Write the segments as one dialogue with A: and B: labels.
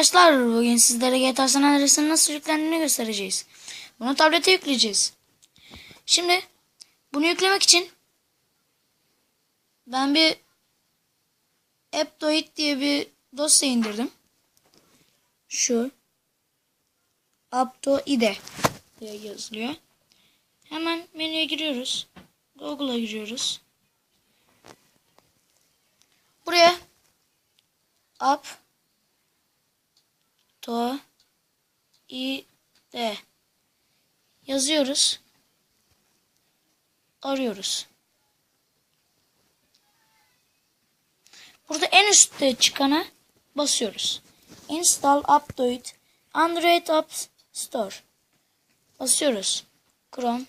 A: arkadaşlar bugün sizlere GTA San Andreas'ın nasıl yüklendiğini göstereceğiz. Bunu tablete yükleyeceğiz. Şimdi bunu yüklemek için ben bir Aptoid diye bir dosya indirdim. Şu Aptoide diye yazılıyor. Hemen menüye giriyoruz. Google'a giriyoruz. Buraya App to i d yazıyoruz. Arıyoruz. Burada en üstte çıkana basıyoruz. Install Update Android App Store. Basıyoruz. Chrome.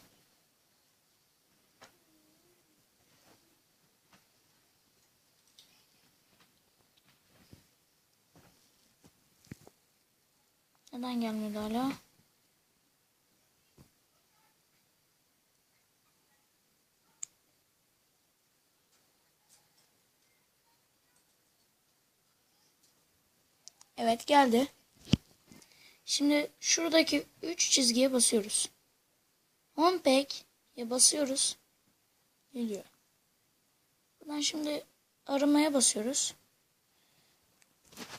A: Neden gelmedi hala? Evet geldi. Şimdi şuradaki 3 çizgiye basıyoruz. Homepage'ye basıyoruz. Geliyor. Buradan şimdi aramaya basıyoruz.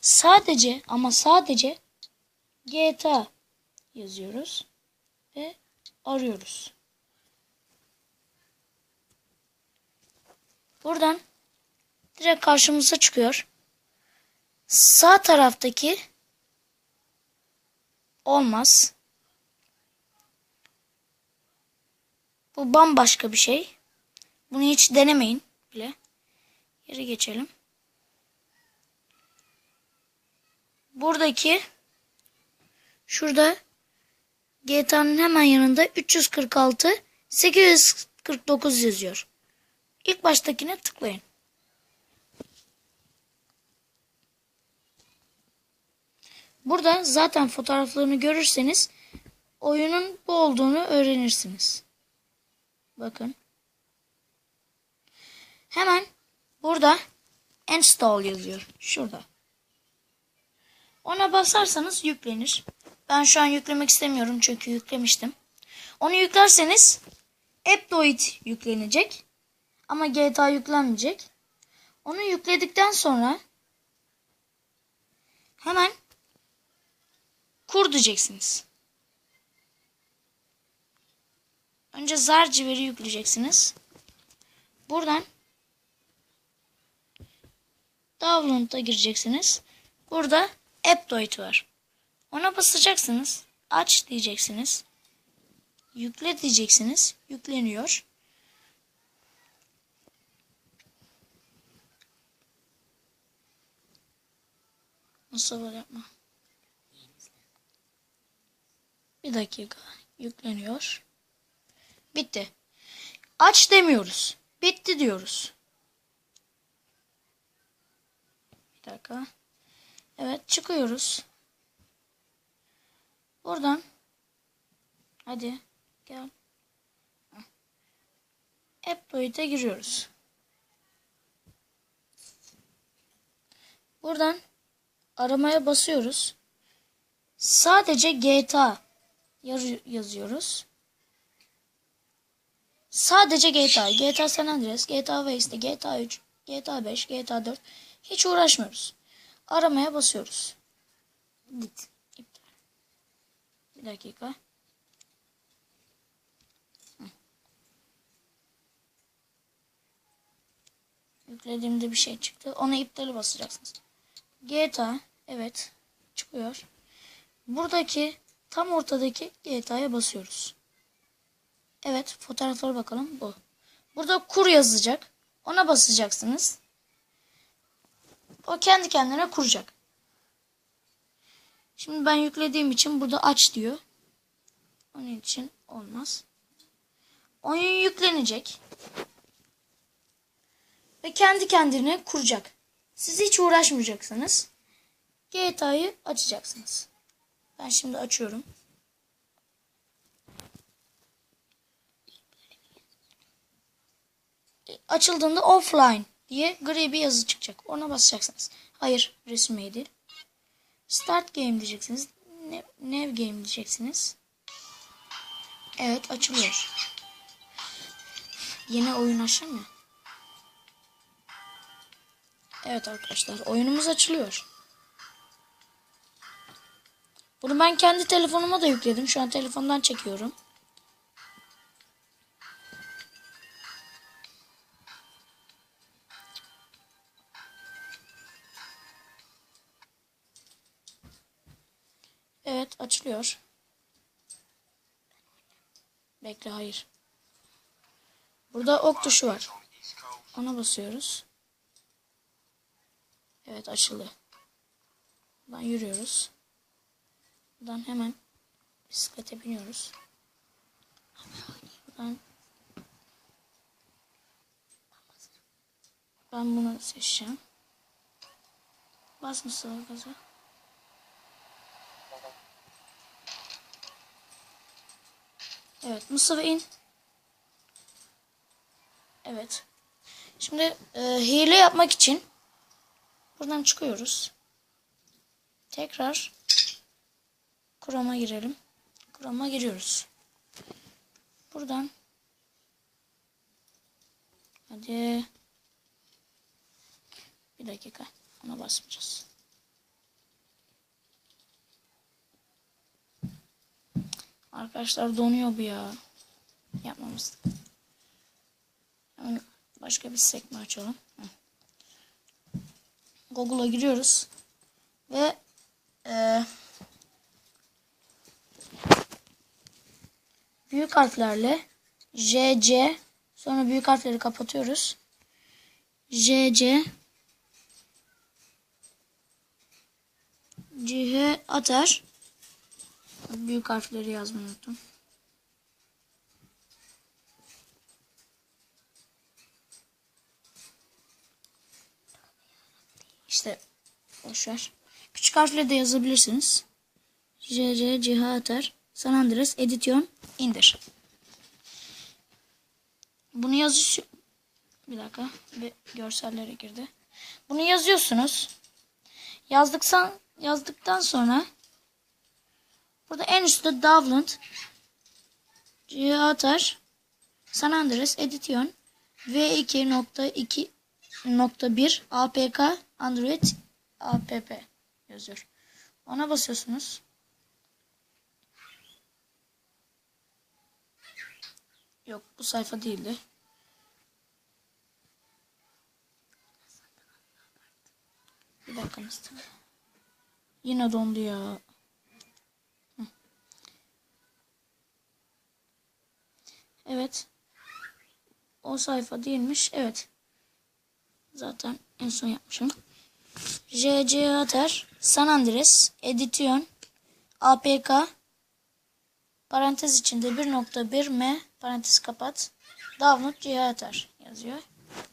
A: Sadece ama sadece GTA yazıyoruz ve arıyoruz. Buradan direkt karşımıza çıkıyor. Sağ taraftaki olmaz. Bu bambaşka bir şey. Bunu hiç denemeyin bile. Geri geçelim. Buradaki Şurada GTA'nın hemen yanında 346 849 yazıyor. İlk baştakine tıklayın. Burada zaten fotoğraflarını görürseniz oyunun bu olduğunu öğrenirsiniz. Bakın. Hemen burada install yazıyor. Şurada. Ona basarsanız yüklenir. Ben şu an yüklemek istemiyorum çünkü yüklemiştim. Onu yüklerseniz Aptoid yüklenecek. Ama GTA yüklenmeyecek. Onu yükledikten sonra hemen kur diyeceksiniz. Önce Zarciver'i yükleyeceksiniz. Buradan Download'a gireceksiniz. Burada Aptoid var. Ona basacaksınız. Aç diyeceksiniz. Yükle diyeceksiniz. Yükleniyor. Nasıl var yapma. Bir dakika. Yükleniyor. Bitti. Aç demiyoruz. Bitti diyoruz. Bir dakika. Evet çıkıyoruz. Buradan hadi gel. App boyuta giriyoruz. Buradan aramaya basıyoruz. Sadece GTA yazıyoruz. Sadece GTA, GTA San Andreas, GTA Vice, GTA 3, GTA 5, GTA 4 hiç uğraşmıyoruz. Aramaya basıyoruz. Git. Bir dakika. Yüklediğimde bir şey çıktı. Ona iptali basacaksınız. GTA. Evet. Çıkıyor. Buradaki tam ortadaki GTA'ya basıyoruz. Evet. Fotoğraflara bakalım. Bu. Burada kur yazacak. Ona basacaksınız. O kendi kendine kuracak. Şimdi ben yüklediğim için burada aç diyor. Onun için olmaz. Oyun yüklenecek. Ve kendi kendine kuracak. Siz hiç uğraşmayacaksınız. GTA'yı açacaksınız. Ben şimdi açıyorum. Açıldığında offline diye gri bir yazı çıkacak. Ona basacaksınız. Hayır resim değil. Start game diyeceksiniz. Ne, new game diyeceksiniz. Evet açılıyor. Yeni oyun açılmıyor. Evet arkadaşlar oyunumuz açılıyor. Bunu ben kendi telefonuma da yükledim. Şu an telefondan çekiyorum. Açılıyor. Bekle hayır. Burada ok tuşu var. Ona basıyoruz. Evet açıldı. Buradan yürüyoruz. Buradan hemen bisiklete biniyoruz. Buradan ben bunu seçeceğim. Bas mısın gaza? Evet Mustafa in. Evet. Şimdi e, hile yapmak için buradan çıkıyoruz. Tekrar Chrome'a girelim. Chrome'a giriyoruz. Buradan hadi bir dakika ona basmayacağız. Arkadaşlar donuyor bu ya. Yapmamız. Hemen başka bir sekme açalım. Google'a giriyoruz. Ve e, büyük harflerle J, C sonra büyük harfleri kapatıyoruz. J, C Cihe atar. Büyük harfleri yazmayı unuttum. İşte boşver. Küçük harfle de yazabilirsiniz. JC Ciha Atar San Andreas Edisyon indir. Bunu yazış bir dakika bir görsellere girdi. Bunu yazıyorsunuz. Yazdıksan yazdıktan sonra burada en üstte Ciha Atar San Andreas Edisyon V2.2.1 APK Android app yazıyor. Ona basıyorsunuz. Yok bu sayfa değildi. Bir dakika Mustafa. Yine dondu ya. Evet. O sayfa değilmiş. Evet. Zaten en son yapmışım. JC Atar, San Andreas, Edisyon, APK, parantez içinde 1.1 M, parantez kapat, download CH Atar yazıyor.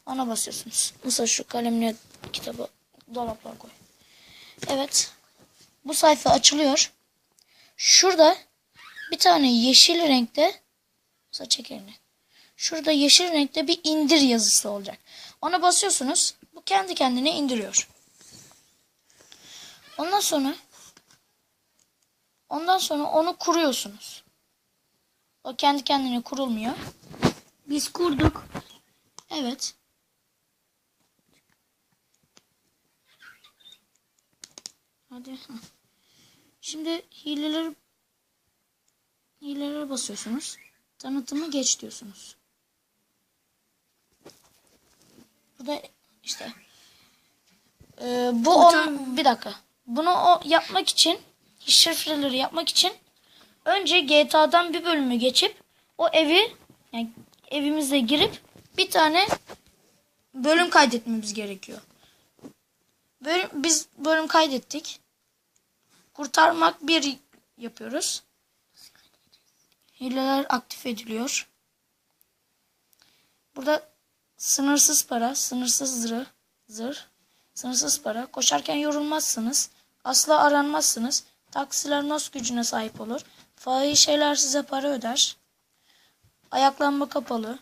A: Ona basıyorsunuz. Mesela şu kalemle kitabı dolaplara koy. Evet. Bu sayfa açılıyor. Şurada bir tane yeşil renkte mesela çek elini. Şurada yeşil renkte bir indir yazısı olacak. Ona basıyorsunuz. Bu kendi kendine indiriyor. Ondan sonra ondan sonra onu kuruyorsunuz. O kendi kendine kurulmuyor. Biz kurduk. Evet. Hadi. Şimdi hileler hilelere basıyorsunuz. Tanıtımı geç diyorsunuz. Burada işte ee, bu onun bir dakika. Bunu o yapmak için şifreleri yapmak için önce GTA'dan bir bölümü geçip o evi yani evimize girip bir tane bölüm kaydetmemiz gerekiyor. Bölüm, biz bölüm kaydettik. Kurtarmak bir yapıyoruz. Hileler aktif ediliyor. Burada sınırsız para, sınırsız zırh, zırh, sınırsız para. Koşarken yorulmazsınız. Asla aranmazsınız. Taksiler nos gücüne sahip olur. Fahişeler size para öder. Ayaklanma kapalı.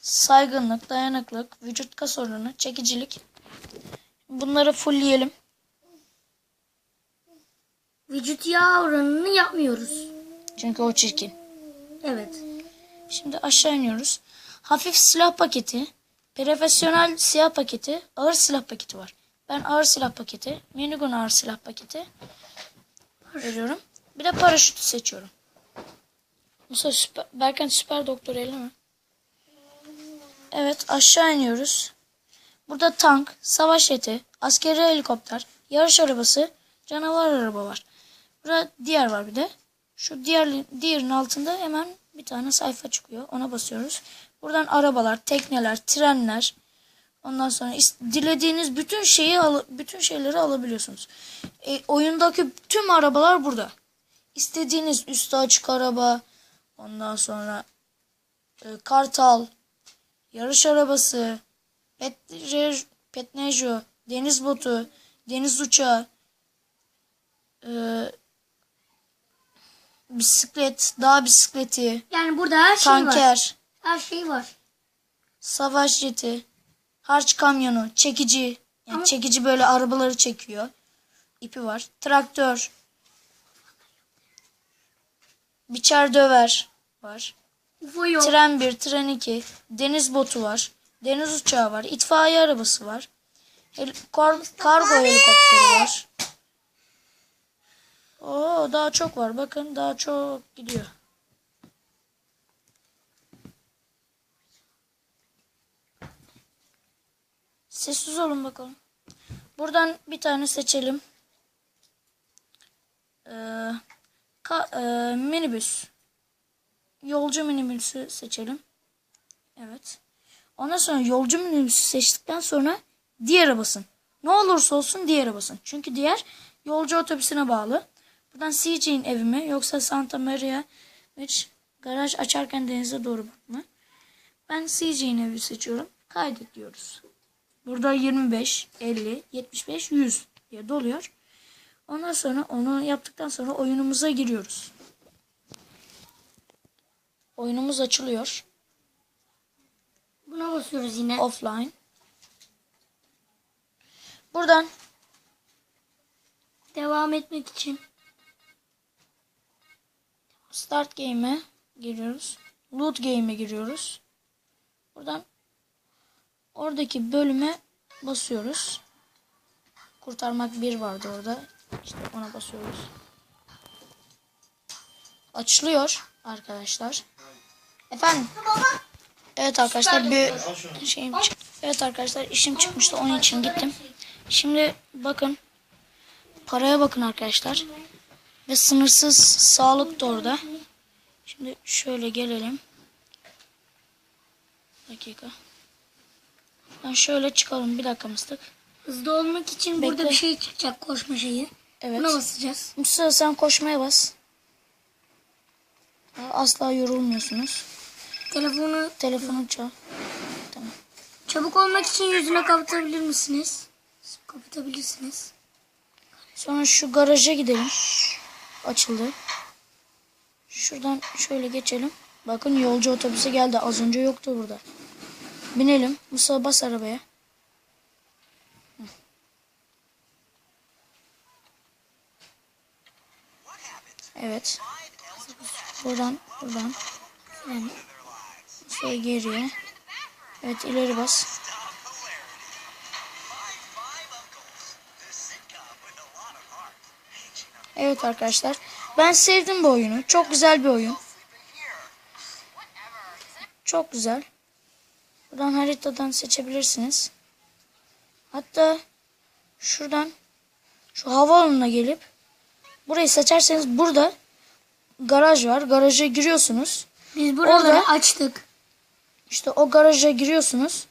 A: Saygınlık, dayanıklık, vücut kas oranı, çekicilik. Bunları fullleyelim.
B: vücut yağ oranını yapmıyoruz.
A: Çünkü o çirkin.
B: Evet.
A: Şimdi aşağı iniyoruz. Hafif silah paketi, profesyonel silah paketi, ağır silah paketi var. Ben ağır silah paketi, minigun ağır silah paketi veriyorum. Bir de paraşütü seçiyorum. Musa süper, Berkant süper doktor eli mi? Evet aşağı iniyoruz. Burada tank, savaş jeti, askeri helikopter, yarış arabası, canavar araba var. Burada diğer var bir de. Şu diğer diğerinin altında hemen bir tane sayfa çıkıyor. Ona basıyoruz. Buradan arabalar, tekneler, trenler. Ondan sonra dilediğiniz bütün şeyi bütün şeyleri alabiliyorsunuz. E, oyundaki tüm arabalar burada. İstediğiniz üstü açık araba, ondan sonra e, kartal, yarış arabası, pet, petnejo, deniz botu, deniz uçağı, e, bisiklet, dağ bisikleti,
B: Yani burada her şey var.
A: tanker,
B: Her şey var.
A: savaş jeti, harç kamyonu, çekici, yani
B: Ama-
A: çekici böyle arabaları çekiyor. İpi var. Traktör. Biçer döver var.
B: UFO yok.
A: Tren 1, tren 2, deniz botu var. Deniz uçağı var. itfaiye arabası var. Hel- kar- kargo helikopteri var. Oo daha çok var. Bakın daha çok gidiyor. Sessiz olun bakalım. Buradan bir tane seçelim. Ee, ka- e, minibüs. Yolcu minibüsü seçelim. Evet. Ondan sonra yolcu minibüsü seçtikten sonra diğer basın. Ne olursa olsun diğer basın. Çünkü diğer yolcu otobüsüne bağlı. Buradan CJ'in evi mi yoksa Santa Maria hiç garaj açarken denize doğru bakma. Ben CJ'in evi seçiyorum. Kaydet diyoruz. Burada 25, 50, 75, 100 diye doluyor. Ondan sonra onu yaptıktan sonra oyunumuza giriyoruz. Oyunumuz açılıyor.
B: Buna basıyoruz yine.
A: Offline. Buradan
B: Devam etmek için.
A: Start Game'e giriyoruz. Loot Game'e giriyoruz. Buradan oradaki bölüme basıyoruz. Kurtarmak bir vardı orada. İşte ona basıyoruz. Açılıyor arkadaşlar. Efendim? Evet arkadaşlar bir şeyim Evet arkadaşlar işim çıkmıştı onun için gittim. Şimdi bakın paraya bakın arkadaşlar. Ve sınırsız sağlık da orada. Şimdi şöyle gelelim. Bir dakika. Ben şöyle çıkalım bir dakika mıstık.
B: Hızlı olmak için burada
A: Bekle.
B: bir şey çıkacak koşma şeyi.
A: Evet.
B: Buna basacağız.
A: Mustafa sen koşmaya bas. Asla yorulmuyorsunuz.
B: Telefonu
A: Telefonu çal. Tamam.
B: çabuk olmak için yüzüne kapatabilir misiniz? Kapatabilirsiniz.
A: Sonra şu garaja gidelim. Açıldı. Şuradan şöyle geçelim. Bakın yolcu otobüsü geldi. Az önce yoktu burada. Binelim. Musa bas arabaya. Evet. Buradan, buradan. Yani Musa geriye. Evet ileri bas. Evet arkadaşlar. Ben sevdim bu oyunu. Çok güzel bir oyun. Çok güzel. Buradan haritadan seçebilirsiniz. Hatta şuradan şu havaalanına gelip burayı seçerseniz burada garaj var. Garaja giriyorsunuz.
B: Biz buraları
A: Orada-
B: açtık.
A: İşte o garaja giriyorsunuz.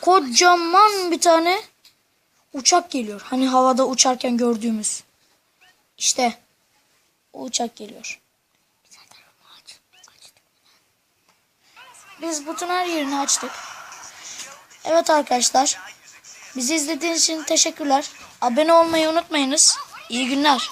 A: Kocaman bir tane uçak geliyor. Hani havada uçarken gördüğümüz. İşte o uçak geliyor. Biz bütün her yerini açtık. Evet arkadaşlar. Bizi izlediğiniz için teşekkürler. Abone olmayı unutmayınız. İyi günler.